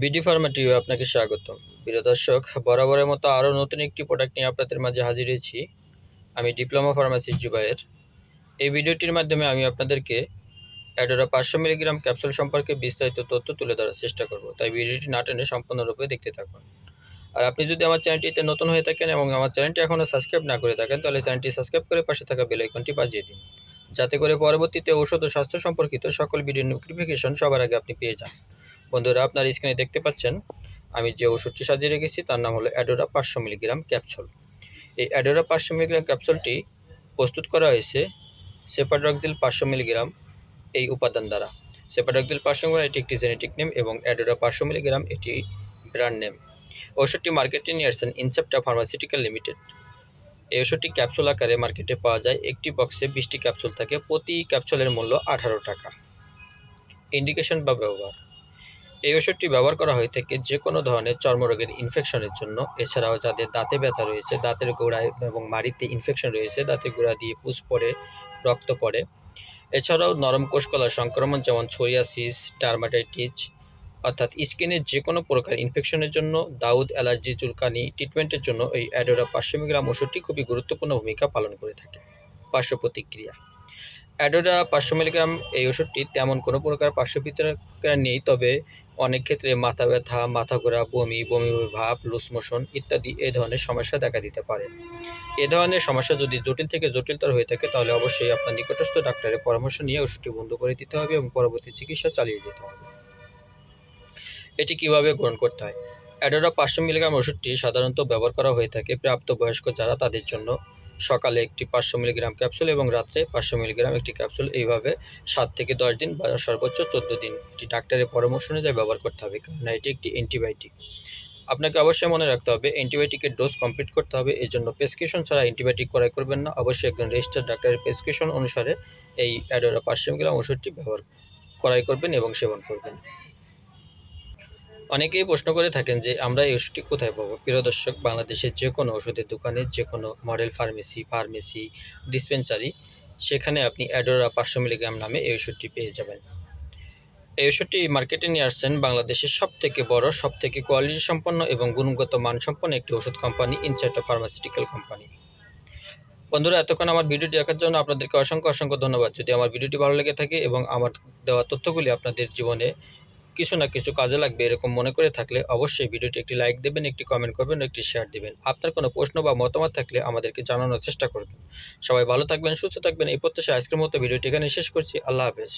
BD Pharma TV আপনাকে স্বাগতম। প্রিয় দর্শক, বরাবরের মতো আরও নতুন একটি প্রোডাক্ট নিয়ে আপনাদের মাঝে হাজির হয়েছি। আমি ডিপ্লোমা ফার্মাসিস্ট জুবাইয়ের এই ভিডিওটির মাধ্যমে আমি আপনাদেরকে অ্যাডোরা পাঁচশো মিলিগ্রাম ক্যাপসুল সম্পর্কে বিস্তারিত তথ্য তুলে ধরার চেষ্টা করব। তাই ভিডিওটি না টেনে সম্পূর্ণরূপে দেখতে থাকুন। আর আপনি যদি আমার চ্যানেলটিতে নতুন হয়ে থাকেন এবং আমার চ্যানেলটি এখনও সাবস্ক্রাইব না করে থাকেন, তাহলে চ্যানেলটি সাবস্ক্রাইব করে পাশে থাকা বেল আইকনটি বাজিয়ে দিন। যাতে করে পরবর্তীতে ঔষধ ও স্বাস্থ্য সম্পর্কিত সকল ভিডিও নোটিফিকেশন সবার আগে আপনি পেয়ে যান। বন্ধুরা, আপনার স্ক্রিনে দেখতে পাচ্ছেন, আমি যে ওষুধটি সাজিয়ে রেখেছি, তার নাম হলো অ্যাডোরা পাঁচশো মিলিগ্রাম ক্যাপসুল এই অ্যাডোরা পাঁচশো মিলিগ্রাম ক্যাপসুলটি প্রস্তুত করা হয়েছে সেপাড্রক্সিল পাঁচশো মিলিগ্রাম এই উপাদান দ্বারা। সেপাডক্সিল পাঁচশো মিলিগ্রাম এটি একটি জেনেটিক নেম এবং অ্যাডোরা পাঁচশো মিলিগ্রাম এটি ব্র্যান্ড নেম ওষুধটি মার্কেটে নিয়ে আসছেন ইনসেপ্টা ফার্মাসিউটিক্যাল লিমিটেড এই ওষুধটি ক্যাপসুল আকারে মার্কেটে পাওয়া যায়। একটি বক্সে বিশটি ক্যাপসুল থাকে। প্রতি ক্যাপসুলের মূল্য আঠারো টাকা। ইন্ডিকেশন বা ব্যবহার। এই ওষুধটি ব্যবহার করা হয়ে থাকে যে কোনো ধরনের চর্মরোগের ইনফেকশনের জন্য। এছাড়াও যাদের দাঁতে ব্যথা রয়েছে, দাঁতের গোড়ায় এবং মাড়িতে ইনফেকশন রয়েছে, দাঁতের গোড়া দিয়ে পুষ পড়ে, রক্ত পড়ে। এছাড়াও নরম কোষকলার সংক্রমণ যেমন সোরিয়াসিস টার্মাটাইটিস অর্থাৎ স্কিনের যে কোনো প্রকার ইনফেকশনের জন্য দাউদ, অ্যালার্জি, চুলকানি ট্রিটমেন্টের জন্য এই অ্যাডোরা পাঁচশো মিলিগ্রাম ওষুধটি খুবই গুরুত্বপূর্ণ ভূমিকা পালন করে থাকে। পার্শ্ব প্রতিক্রিয়া। অ্যাডোরা পাঁচশো মিলিগ্রাম এই ওষুধটি তেমন কোনো প্রকার পার্শ্ব নেই, তবে অনেক ক্ষেত্রে মাথা ব্যথা, মাথা ঘোরা, বমি বমি ভাব লুজ মোশন ইত্যাদি এ ধরনের সমস্যা দেখা দিতে পারে। এ ধরনের সমস্যা যদি জটিল থেকে জটিলতর হয়ে থাকে, তাহলে অবশ্যই আপনার নিকটস্থ ডাক্তারের পরামর্শ নিয়ে ওষুধটি বন্ধ করে দিতে হবে এবং পরবর্তী চিকিৎসা চালিয়ে যেতে হবে। এটি কীভাবে গ্রহণ করতে হয়? অ্যাডোরা পাঁচশো মিলিগ্রাম ওষুধটি সাধারণত ব্যবহার করা হয়ে থাকে প্রাপ্তবয়স্ক যারা তাদের জন্য সকালে একটি পাঁচশো মিলিগ্রাম ক্যাপসুল এবং রাত্রে পাঁচশো মিলিগ্রাম একটি ক্যাপসুল। এইভাবে সাত থেকে দশ দিন বা সর্বোচ্চ চোদ্দ দিন এটি ডাক্তারের পরামর্শ অনুযায়ী ব্যবহার করতে হবে, কারণ এটি একটি অ্যান্টিবায়োটিক। আপনাকে অবশ্যই মনে রাখতে হবে, অ্যান্টিবায়োটিকের ডোজ কমপ্লিট করতে হবে এই জন্য প্রেসক্রিপশন ছাড়া অ্যান্টিবায়োটিক ক্রয় করবেন না। অবশ্যই একজন রেজিস্টার্ড ডাক্তারের প্রেসক্রিপশন অনুসারে এই অ্যাডোরা পাঁচশো মিলিগ্রাম ওষুধটি ব্যবহার, ক্রয় করবেন এবং সেবন করবেন। অনেকেই প্রশ্ন করে থাকেন যে আমরা এই ওষুধটি কোথায় পাবো? প্রিয় দর্শক, বাংলাদেশের যে কোনো ওষুধের দোকানে, যে কোনো মডেল ফার্মেসি ফার্মেসি, ডিসপেন্সারি, সেখানে আপনি অ্যাডোরা পাঁচশো মিলিগ্রাম নামে এই ওষুধটি পেয়ে যাবেন। এই ওষুধটি মার্কেটে নিয়ে আসছেন বাংলাদেশের সব থেকে বড় সব থেকে কোয়ালিটি সম্পন্ন এবং গুণগত মানসম্পন্ন একটি ওষুধ কোম্পানি ইনসাইটা ফার্মাসিউটিক্যাল কোম্পানি বন্ধুরা, এতক্ষণ আমার ভিডিওটি দেখার জন্য আপনাদেরকে অসংখ্য অসংখ্য ধন্যবাদ। যদি আমার ভিডিওটি ভালো লেগে থাকে এবং আমার দেওয়া তথ্যগুলি আপনাদের জীবনে কিছু না কিছু কাজে লাগবে এরকম মনে করে থাকলে অবশ্যই ভিডিওটি একটি লাইক দেবেন, একটি কমেন্ট করবেন, একটি শেয়ার দেবেন। আপনার কোনো প্রশ্ন বা মতামত থাকলে আমাদেরকে জানানোর চেষ্টা করবেন। সবাই ভালো থাকবেন, সুস্থ থাকবেন, এই প্রত্যাশা আজকের মতো ভিডিওটি এখানে শেষ করছি। আল্লাহ হাফেজ।